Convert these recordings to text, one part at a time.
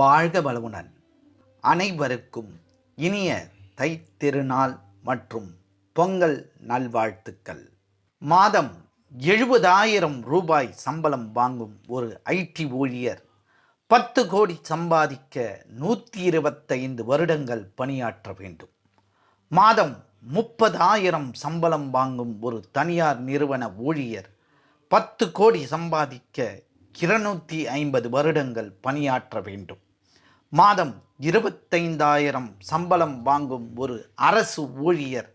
வாழ்க வளமுடன். அனைவருக்கும் இனிய தைத்திருநாள் மற்றும் பொங்கல் நல்வாழ்த்துக்கள். மாதம் எழுபதாயிரம் ரூபாய் சம்பளம் வாங்கும் ஒரு ஐடி ஊழியர் பத்து கோடி சம்பாதிக்க நூற்றி இருபத்தைந்து வருடங்கள் பணியாற்ற வேண்டும். மாதம் முப்பதாயிரம் சம்பளம் வாங்கும் ஒரு தனியார் நிறுவன ஊழியர் பத்து கோடி சம்பாதிக்க இருநூற்றி ஐம்பது வருடங்கள் பணியாற்ற வேண்டும். மாதம் இருபத்தைந்தாயிரம் சம்பளம் வாங்கும் ஒரு அரசு ஊழியர்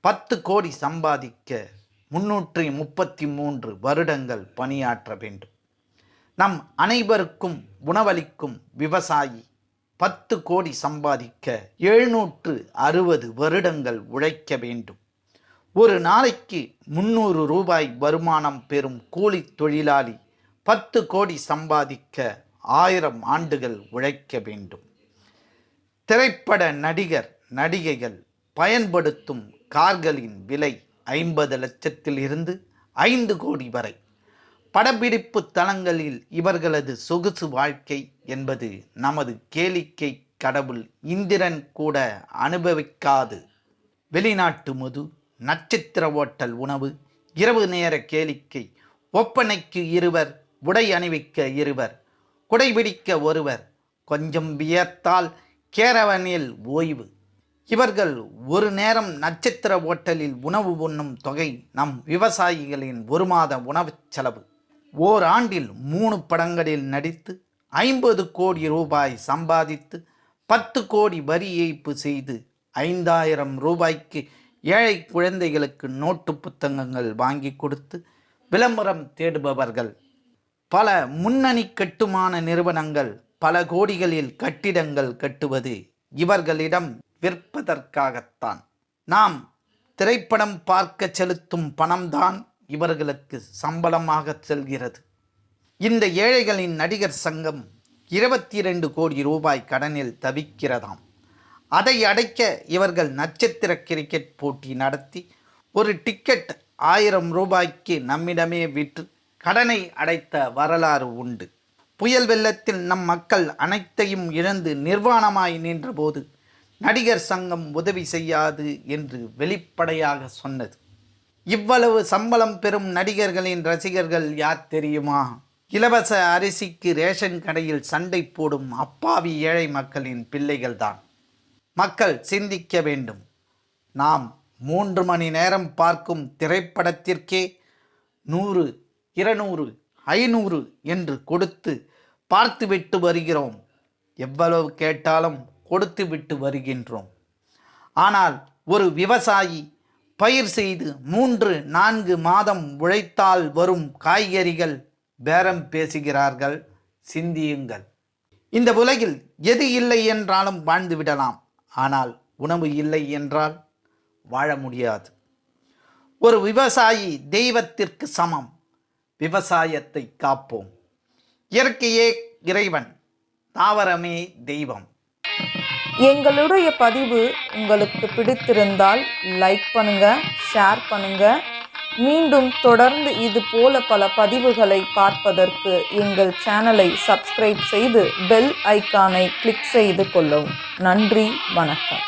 பத்து கோடி சம்பாதிக்க முன்னூற்றி முப்பத்தி மூன்று வருடங்கள் பணியாற்ற வேண்டும். நம் அனைவருக்கும் உணவளிக்கும் விவசாயி பத்து கோடி சம்பாதிக்க எழுநூற்று அறுபது வருடங்கள் உழைக்க வேண்டும். ஒரு நாளைக்கு முந்நூறு ரூபாய் வருமானம் பெறும் கூலி தொழிலாளி பத்து கோடி சம்பாதிக்க ஆயிரம் ஆண்டுகள் உழைக்க வேண்டும். திரைப்பட நடிகர் நடிகைகள் பயன்படுத்தும் கார்களின் விலை ஐம்பது லட்சத்தில் இருந்து ஐந்து கோடி வரை. படப்பிடிப்பு தளங்களில் இவர்களது சொகுசு வாழ்க்கை என்பது நமது கேளிக்கை கடவுள் இந்திரன் கூட அனுபவிக்காது. வெளிநாட்டு மது நட்சத்திர ஓட்டல் உணவு இரவு நேர கேளிக்கை ஒப்பனைக்கு இருவர் உடை அணிவிக்க இருவர் குடைபிடிக்க ஒருவர் கொஞ்சம் வியர்த்தால் கேரவனில் ஓய்வு. இவர்கள் ஒரு நேரம் நட்சத்திர ஓட்டலில் உணவு உண்ணும் தொகை நம் விவசாயிகளின் ஒரு மாத உணவுச் செலவு. ஓராண்டில் மூணு படங்களில் நடித்து ஐம்பது கோடி ரூபாய் சம்பாதித்து பத்து கோடி வரி ஏய்ப்பு செய்து ஐந்தாயிரம் ரூபாய்க்கு ஏழை குழந்தைகளுக்கு நோட்டு புத்தகங்கள் வாங்கி கொடுத்து விளம்பரம் தேடுபவர்கள் பல முன்னணி கட்டுமான நிறுவனங்கள் பல கோடிகளில் கட்டிடங்கள் கட்டுவது இவர்களிடம் விற்பதற்காகத்தான். நாம் திரைப்படம் பார்க்க செலுத்தும் பணம்தான் இவர்களுக்கு சம்பளமாக செல்கிறது. இந்த ஏழைகளின் நடிகர் சங்கம் இருபத்தி இரண்டு கோடி ரூபாய் கடனில் தவிக்கிறதாம். அதை அடைக்க இவர்கள் நட்சத்திர கிரிக்கெட் போட்டி நடத்தி ஒரு டிக்கெட் ஆயிரம் ரூபாய்க்கு நம்மிடமே விற்று கடனை அடைத்த வரலாறு உண்டு. புயல் வெள்ளத்தில் நம் மக்கள் அனைத்தையும் இழந்து நிர்வாணமாய் நின்றபோது நடிகர் சங்கம் உதவி செய்யாது என்று வெளிப்படையாக சொன்னது. இவ்வளவு சம்பளம் பெறும் நடிகர்களின் ரசிகர்கள் யார் தெரியுமா? இலவச அரிசிக்கு ரேஷன் கடையில் சண்டை போடும் அப்பாவி ஏழை மக்களின் பிள்ளைகள்தான். மக்கள் சிந்திக்க வேண்டும். நாம் மூன்று மணி நேரம் பார்க்கும் திரைப்படத்திற்கே நூறு இருநூறு ஐநூறு என்று கொடுத்து பார்த்துவிட்டு வருகிறோம். எவ்வளவு கேட்டாலும் கொடுத்து விட்டு வருகின்றோம். ஆனால் ஒரு விவசாயி பயிர் செய்து மூன்று நான்கு மாதம் உழைத்தால் வரும் காய்கறிகள் பேரம் பேசுகிறார்கள். சிந்தியுங்கள். இந்த உலகில் எது இல்லை என்றாலும் வாழ்ந்து விடலாம். ஆனால் உணவு இல்லை என்றால் வாழ முடியாது. ஒரு விவசாயி தெய்வத்திற்கு சமம். விவசாயத்தை காப்போம். இயற்கையே இறைவன் தாவரமே தெய்வம். எங்களுடைய பதிவு உங்களுக்கு பிடித்திருந்தால் லைக் பண்ணுங்க ஷேர் பண்ணுங்க. மீண்டும் தொடர்ந்து இது போல பல பதிவுகளை பார்ப்பதற்கு எங்கள் சேனலை சப்ஸ்கிரைப் செய்து பெல் ஐக்கானை கிளிக் செய்து கொள்ளவும். நன்றி வணக்கம்.